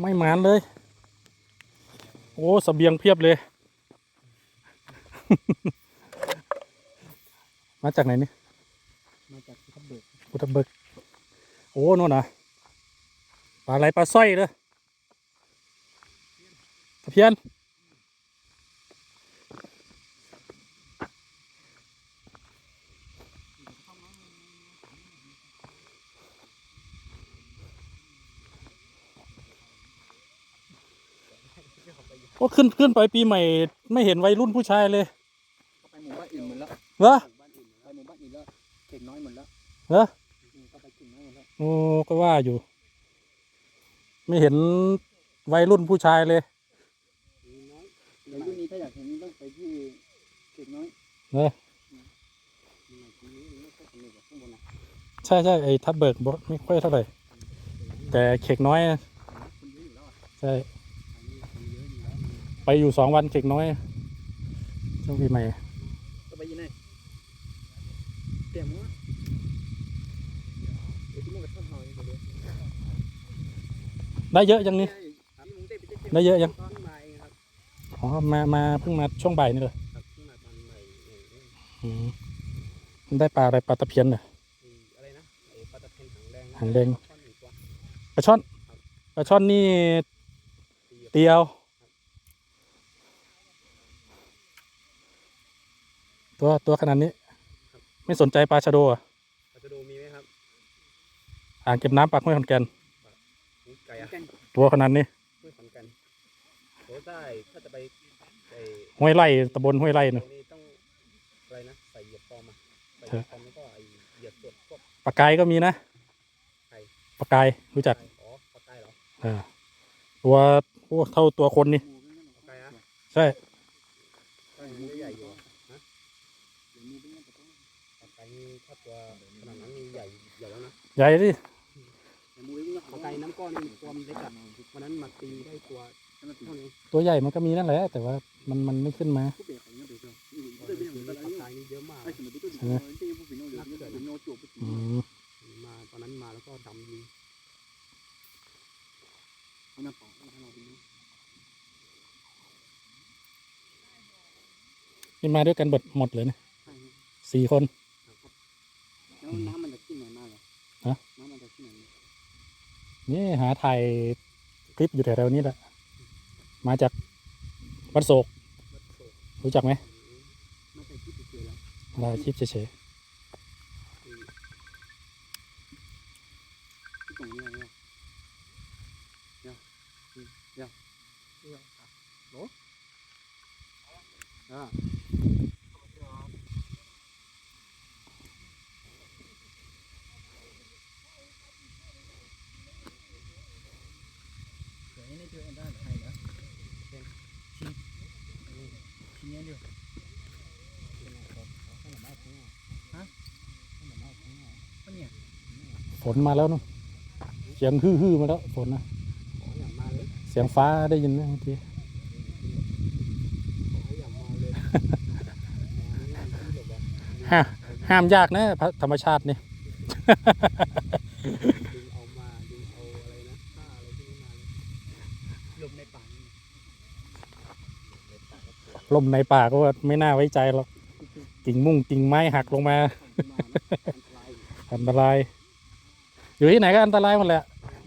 ไม่หมานเลย โอ้สเสบียงเพียบเลย มาจากไหนนี่ มาจากทับเบิกอุตรเบิกโอ้นู่นนะปลาไหลปลาสร้อยเลยตะเพียน ก็ขึ้นขึ้นไปปีใหม่ ไม่เห็นวัยรุ่นผู้ชายเลยก็ไปหมู่บ้านอื่นหมดแล้วเหรอหมู่บ้านอื่นไปหมู่บ้านอื่นแล้วเขตน้อยหมดแล้วเหรออืมก็ไปเขตน้อยหมดแล้วโอ้ก็ว่าอยู่ ไม่เห็นวัยรุ่นผู้ชายเลยมีน้อยในรุ่นนี้ถ้าอยากเห็นต้องไปที่เขตน้อยเนอะอืมทีนี้ไม่ค่อยสนุกกับข้างบนนะใช่ใช่ไอ้ทับเบิกบ่ไม่ค่อยเท่าไหร่แต่เข็กน้อยนะคนเยอะอยู่แล้วอะใช่ อันนี้คนเยอะอยู่แล้ว ไปอยู่สองวันเข็กน้อยช่วงปีใหม่ก็ไปยินไงเตรียมมั้งเดี๋ยวที่มึงกับท่านหอยเดี๋ยวได้เยอะยังนี่ครับนี่มึงได้ไปเต้นได้เยอะยัง ตอนบ่ายเองครับอ๋อมามาเพิ่งมาช่วงบ่ายนี่เลยครับที่มาตอนบ่ายเองเองอืมได้ปลาอะไรปลาตะเพียนเหรอไอ้อะไรนะไอ้ปลาตะเพียนหางแดงหางแดงท่อนหนึ่งตัวปลาช่อนปลาช่อนนี่ตีเตียว ตัวตัวขนาดนี้ ไม่สนใจปลาชะโดอะปลาจะดูมีไหมครับอ่างเก็บน้ำปากห้วยขอนแก่นนี่ไก่อะตัวขนาดนี้ห้วยขอนแก่นโอ้ได้ถ้าจะไปไอ้ห้วยไร่ตำบลห้วยไร่ตรเนอะงนี้ต้องอะไรนะใส่เหยียบฟอมอะใส่ใช่เหยียบฟอมแล้วก็ไอ้เหยียบส่วนพวกปลากายก็มีนะไก่ปลากายรู้จักอ๋อปลาไก่เหรออ่าตัวโอ้เท่าตัวคนนี่ปลาไก่อะใช่ ไก่มันใหญ่อยู่อะฮะปลาไก่นี่ถ้าตัวขนาดนั้นนี่ใหญ่ใหญ่แล้วนะใหญ่ดิปลาไก่น้ำก้อนนี่ตัวมันเล็กอะวันนั้นมาตีได้ตัวเท่านี้ตัวใหญ่มันก็มีนั่นแหละ แต่ว่ามันมันไม่ขึ้นมาไก่นี่เยอะมากอืมมาตอนนั้นมาแล้วก็ดำดีนี่มาด้วยกันเบิดหมดเลยนะสี่คน แล้วน้ำมันจากที่ไหนมาเหรอ ฮะ น้ำมันจากที่ไหนมา นี่หาถ่ายคลิปอยู่แถวๆนี้แหละ มาจากวัดโศก รู้จักไหมไม่ใช่ที่เฉยๆแล้วถ่ายคลิปเฉยที่ตรงนี้เนี่ยเดี๋ยวเดี๋ยวเดี๋ยวโหลอ่า เดี๋ยวนี้เจอได้ไทยแล้วเป็นชิ้น ชิ้นนี้เดียวก็เนี่ฝนมาแล้วเนอะเสียงฮือๆมาแล้วฝนนะเสียงฟ้าได้ยินไหมเมื่อกี้ห้ามยากนะธรรมชาตินี่ ดึงเอามาดึงเอาอะไรนะผ้าอะไรที่นี่มาเลยลมในป่านี่ในป่าก็ปวด ลมในป่าก็ว่าไม่น่าไว้ใจหรอกกิ่งมุ่งกิ่งไม้หักลงมาอันตราย อยู่ที่ไหนก็อันตรายหมดแหละ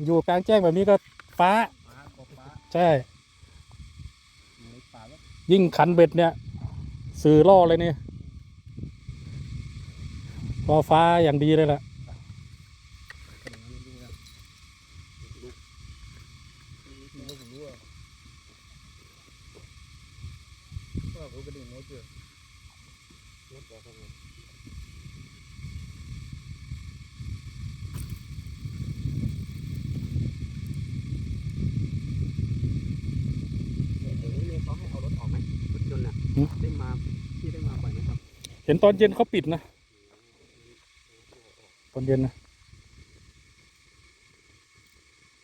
อยู่กลางแจ้งแบบนี้ก็ฟ้า ใช่ ยิ่งขันเบ็ดเนี่ย สื่อล่อเลยเนี่ยรอฟ้าอย่างดีเลยแหละ เป็นอย่างนั้นดูนะลุกนี่ก็ผมรู้อะก็ผมก็ดึงหัวเจอ รถบอกเขาไงเดี๋ยวนี้เนี่ยเขาให้เอารถออกไหมรถยนต์น่ะได้มาที่ได้มาบ่อยไหมครับเห็นตอนเย็นเขาปิดนะ ตอนเย็นนะ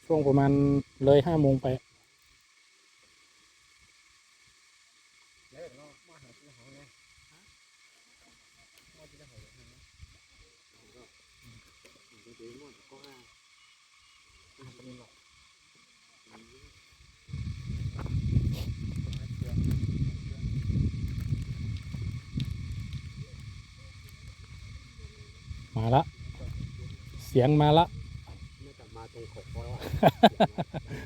ช่วงประมาณเลยห้าโมงไป เดี๋ยวเรามาหาที่หอไงมาที่หอเลยนะก็เดี๋ยวเดี๋ยวมันก็ห้าทำเป็นหรอก มาละ เสียงมาละน่าจะมาตรงขอบคอแล้วอะ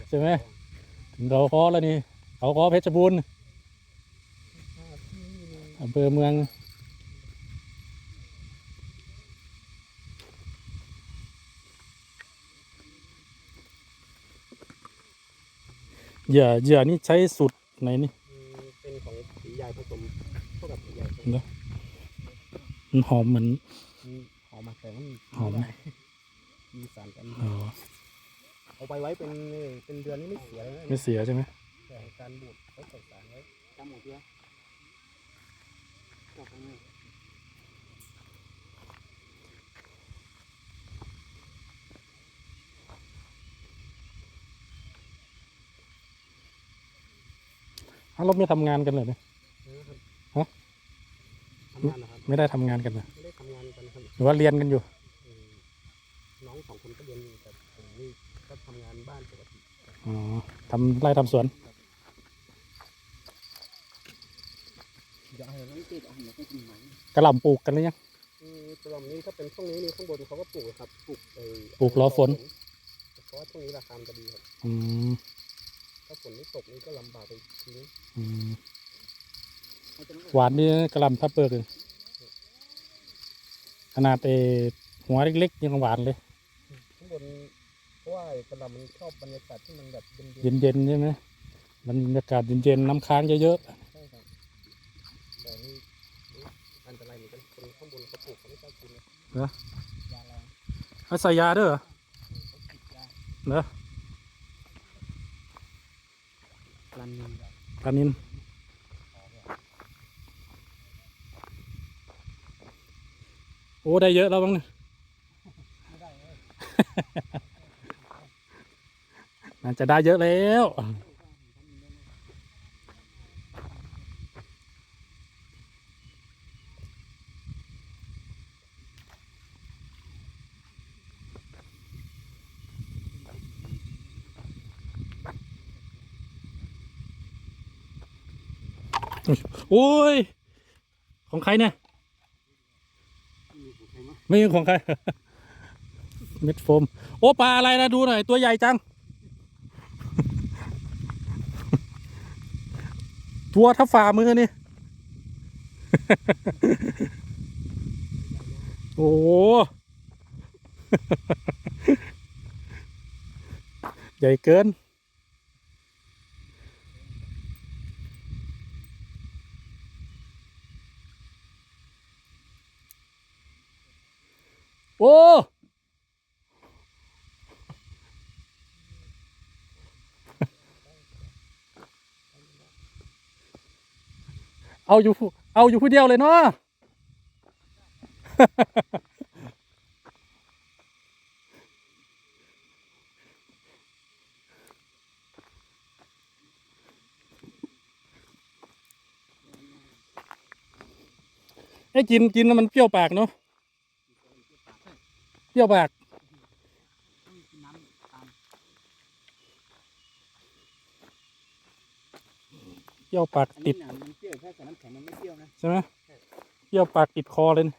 ใช่ไหมถึงเราคอแล้วนี่เขาคอเพชรบูรณ์อำเภอเมืองเหยื่อเหยื่อนี่ใช้สูตรไหนนี่อืมเป็นของสีใหญ่ผสมเข้ากับสีใหญ่ผสมเนอะมันหอมเหมือน อืมหอมมากแต่ว่าหอมไหมมีสารกันอ๋อเอาไปไว้เป็นเป็นเดือนนี่ไม่เสียเลยนะไม่เสียใช่ไหมแต่การบูดเขาใส่สารไว้จำหมดเยอะออกข้างนอกอ้าวเราไม่ทำงานกันเลยเนี่ยนะครับฮะทำงานนะครับไม่ได้ทำงานกันเลยไม่ได้ทำงานกันครับ หรือว่าเรียนกันอยู่อืมน้องสองคนก็เรียนอยู่แต่ผมนี่ก็ทำงานบ้านปกติอ๋อทำไร่ทำสวนอยากให้น้องติดเอาหัวไปกินไหมกระหล่ำปลูกกันหรือยัง อืมกระหล่ำนี้ถ้าเป็นช่วงนี้นี่ข้างบนเขาก็ปลูกครับปลูกไอ้ปลูกรอฝน เพราะว่าช่วงนี้ราคามันจะดีครับ อืมถ้าฝนไม่ตกนี่ก็ลำบากไปทีนี้อืมหวานนี่กระหล่ำทับเปิกเลย ขนาดเออหัวเล็กๆยังหวานเลยข้างบนเพราะว่าไอ้กระหล่ำมันชอบบรรยากาศที่มันแบบเย็นเย็นๆใช่ไหมบรรยากาศเย็นๆน้ำค้างเยอะๆใช่ครับแต่นี่นี่อันตรายเหมือนกันคนข้างบนเขาปลูกเขาไม่กล้ากินนะๆเหรอยาแรงเอาใส่ยาด้วยเหรอเขาติดยาเหรอปลานิลปลานิน โอ้ได้เยอะแล้วบ้างเนี่ยไม่ได้เลยน่าจะได้เยอะแล้วโอ้ย ของใครเนี่ย ไม่ใช่ของใคร เม็ดโฟม โอ้ปลาอะไรนะดูหน่อย ตัวใหญ่จัง ตัวถ้าฝ่ามือนี่ โอ้ใหญ่เกิน โอ้เอาอยู่เอาอยู่ผู้เดียวเลยเนาะไอ้กินกินแล้วมันเปรี้ยวปากเนาะ เปรี้ยวปากต้องกินน้ำตามเปรี้ยวปากอันตินี้ดหนังมันเปรี้ยวแค่แต่น้ำแข็งมันไม่เปรี้ยวนะใช่ไหมเปรี้ยวปากติดคอเลยนะ